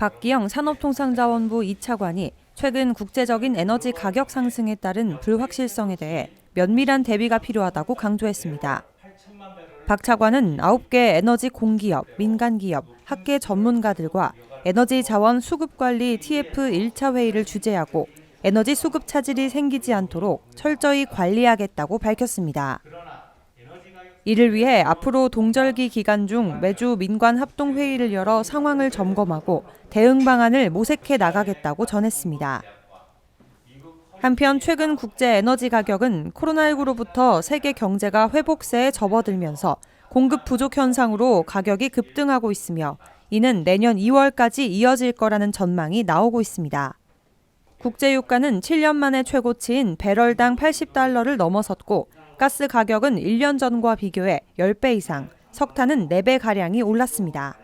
박기영 산업통상자원부 2차관이 최근 국제적인 에너지 가격 상승에 따른 불확실성에 대해 면밀한 대비가 필요하다고 강조했습니다. 박 차관은 9개 에너지 공기업, 민간기업, 학계 전문가들과 에너지 자원 수급 관리 TF 1차 회의를 주재하고 에너지 수급 차질이 생기지 않도록 철저히 관리하겠다고 밝혔습니다. 이를 위해 앞으로 동절기 기간 중 매주 민관 합동 회의를 열어 상황을 점검하고 대응 방안을 모색해 나가겠다고 전했습니다. 한편 최근 국제 에너지 가격은 코로나19로부터 세계 경제가 회복세에 접어들면서 공급 부족 현상으로 가격이 급등하고 있으며 이는 내년 2월까지 이어질 거라는 전망이 나오고 있습니다. 국제 유가는 7년 만에 최고치인 배럴당 80달러를 넘어섰고 가스 가격은 1년 전과 비교해 10배 이상, 석탄은 4배 가량이 올랐습니다.